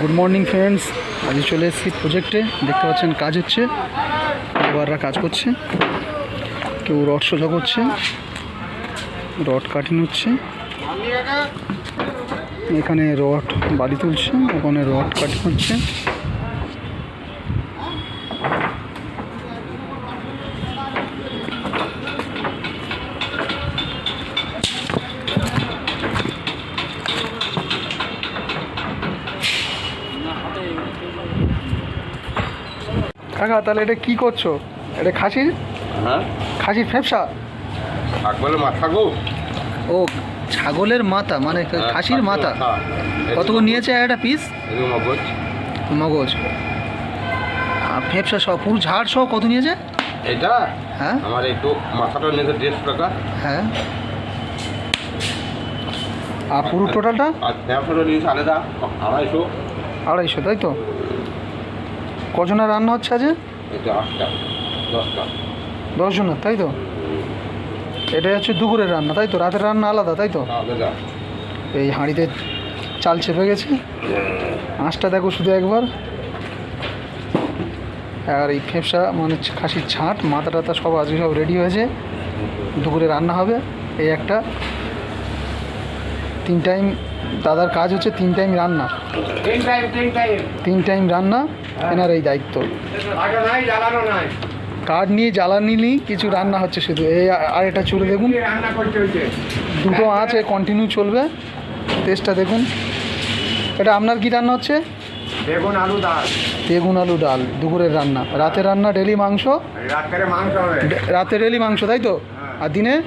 Good morning friends আজ চলে এসেছি প্রজেক্টে দেখতে পাচ্ছেন, কাজ হচ্ছে। লেবাররা কাজ করছে। কেউ রড সোজা করছে। রড কাটিং হচ্ছে। এখানে রড বাড়ি তুলছে। ওখানে রড কাটিং হচ্ছে। কাকা তাহলে এটা কি করছ? এটা খাসির? হ্যাঁ। খাসির ফ্যাপসা? আকবরের মাথা গো। ও ছাগলের মাথা মানে খাসির মাথা? কত করে নিয়েছে একটা পিস মগজ। মগজ। আর ফেপসা সহ পুরো ঝাড় সহ কত নিয়েছে? এটা? হ্যাঁ? আমার একটু মাথাটা নিয়েছে দেড়শো টাকা। হ্যাঁ। আর পুরো টোটালটা আর নিয়েছে আলাদা আড়াইশো। আড়াইশো তাই তো? কজনের রান্না হচ্ছে আজ দশজনের তাই তো? এটাই হচ্ছে দুপুরের রান্না তাই তো? রাতের রান্না আলাদা তাই তো? এই হাঁড়িতে চাল চেপে গেছে। আঁচটা দেখো শুধু একবার। আর এই ফেপসা মানে খাসির ছাঁট মাথা টাথা সব আজকে সব রেডি হয়েছে। দুপুরে রান্না হবে এই একটা। তিন টাইম দাদার কাজ হচ্ছে তিন টাইম রান্না। তিন টাইম রান্না এনার এই দায়িত্ব। নাই নাই। কাঠ নিয়ে জ্বালানি নিয়ে কিছু রান্না হচ্ছে শুধু। এই আর এটা চুলে দেখুন। দুটো আছে কন্টিনিউ চলবে। টেস্টটা দেখুন। এটা আপনার কি রান্না হচ্ছে? বেগুন আলু ডাল। বেগুন আলু ডাল দুপুরের রান্না। রাতের রান্না ডেলি মাংস? রাত্রে মাংস হবে। রাতে ডেলি মাংস তাই তো? আর দিনে?